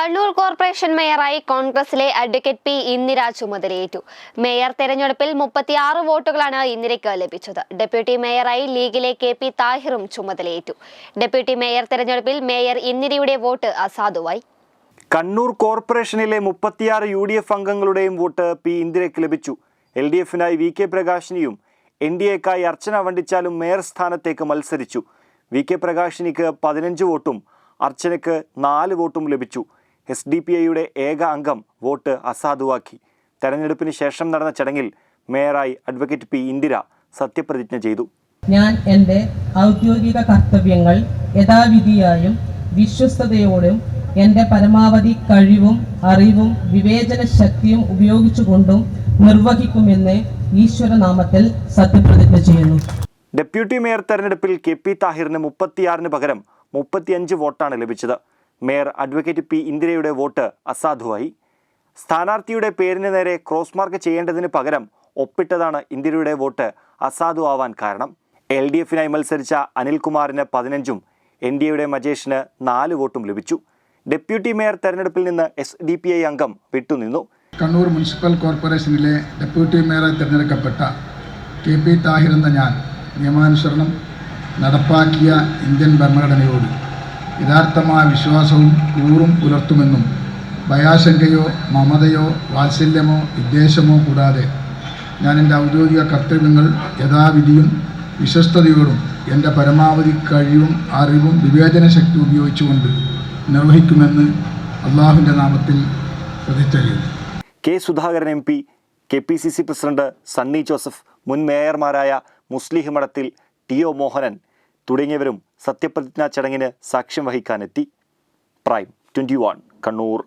Kannur corporation മേയറായി കോൺഗ്രസിലെ advocate P Indira ചുമതലയേറ്റു mayor തെരഞ്ഞെടുപ്പിൽ മുപ്പത്തിയാറ് വോട്ടുകളാണ് ഇന്ദിരയ്ക്ക് ലഭിച്ചത്. ഡെപ്യൂട്ടി മേയറായി ലീഗിലെ കെ പി താഹിറും ചുമതലയേറ്റു. ഡെപ്യൂട്ടി മേയർ തെരഞ്ഞെടുപ്പിൽ മേയർ ഇന്ദിരയുടെ വോട്ട് അസാധുവായി. കണ്ണൂർ കോർപ്പറേഷനിലെ മുപ്പത്തിയാറ് യു ഡി എഫ് അംഗങ്ങളുടെയും വോട്ട് പി ഇന്ദിരയ്ക്ക് ലഭിച്ചു. എൽ ഡി എഫിനായി വി കെ പ്രകാശിനിയും എൻ ഡി എക്കായി അർച്ചന വണ്ടിച്ചാലും മേയർ സ്ഥാനത്തേക്ക് മത്സരിച്ചു. വി കെ പ്രകാശിനിക്ക് പതിനഞ്ച് വോട്ടും അർച്ചനയ്ക്ക് നാല് വോട്ടും ലഭിച്ചു. എസ് ഡി പി ഐയുടെ ഏക അംഗം വോട്ട് അസാധുവാക്കി. തെരഞ്ഞെടുപ്പിന് ശേഷം നടന്ന ചടങ്ങിൽ മേയറായി അഡ്വക്കേറ്റ് പി ഇന്ദിര സത്യപ്രതിജ്ഞ ചെയ്തു. ഞാൻ എന്റെ ഔദ്യോഗിക കർത്തവ്യങ്ങൾ യഥാവിധിയായും വിശ്വസ്തയോടും എന്റെ പരമാവധി കഴിവും അറിവും വിവേചന ശക്തിയും ഉപയോഗിച്ചുകൊണ്ടും നിർവഹിക്കുമെന്ന് ഈശ്വരനാമത്തിൽ സത്യപ്രതിജ്ഞ ചെയ്യുന്നു. ഡെപ്യൂട്ടി മേയർ തെരഞ്ഞെടുപ്പിൽ കെ പി താഹിറിന് മുപ്പത്തിയാറിന് പകരം മുപ്പത്തിയഞ്ച് വോട്ടാണ് ലഭിച്ചത്. മേയർ അഡ്വക്കേറ്റ് പി ഇന്ദിരയുടെ വോട്ട് അസാധുവായി. സ്ഥാനാർത്ഥിയുടെ പേരിന് നേരെ ക്രോസ് മാർക്ക് ചെയ്യേണ്ടതിന് പകരം ഒപ്പിട്ടതാണ് ഇന്ദിരയുടെ വോട്ട് അസാധു ആവാൻ കാരണം. എൽ ഡി എഫിനായി മത്സരിച്ച അനിൽകുമാറിന് പതിനഞ്ചും എൻ ഡി എയുടെ മജേഷിന് നാല് വോട്ടും ലഭിച്ചു. ഡെപ്യൂട്ടി മേയർ തെരഞ്ഞെടുപ്പിൽ നിന്ന് എസ് ഡി പി ഐ അംഗം വിട്ടുനിന്നു. കണ്ണൂർ മുനിസിപ്പൽ കോർപ്പറേഷനിലെ ഡെപ്യൂട്ടി മേയറായി തിരഞ്ഞെടുക്കപ്പെട്ട കെ പി താഹിർ എന്ന ഞാൻ നിയമാനുസരണം നടപ്പാക്കിയ ഇന്ത്യൻ ഭരണഘടനയോട് യഥാർത്ഥമായ വിശ്വാസവും കൂറും പുലർത്തുമെന്നും ഭയാശങ്കയോ മമതയോ വാത്സല്യമോ വിദ്വേഷമോ കൂടാതെ ഞാൻ എന്റെ ഔദ്യോഗിക കർത്തവ്യങ്ങൾ യഥാവിധിയും വിശ്വസ്തയോടും എന്റെ പരമാവധി കഴിവും അറിവും വിവേചന ശക്തി ഉപയോഗിച്ചുകൊണ്ട് നിർവഹിക്കുമെന്ന് അള്ളാഹുവിന്റെ നാമത്തിൽ പ്രതിജ്ഞ ചെയ്യുന്നു K Sudhakaran M P K P C C president Sunny Joseph മുൻ മേയർമാരായ മുസ്ലിഹ് മഠത്തിൽ ടി ഒ മോഹനൻ തുടങ്ങിയവരും സത്യപ്രതിജ്ഞാ ചടങ്ങിന് സാക്ഷ്യം വഹിക്കാനെത്തി. Prime twenty Kannur.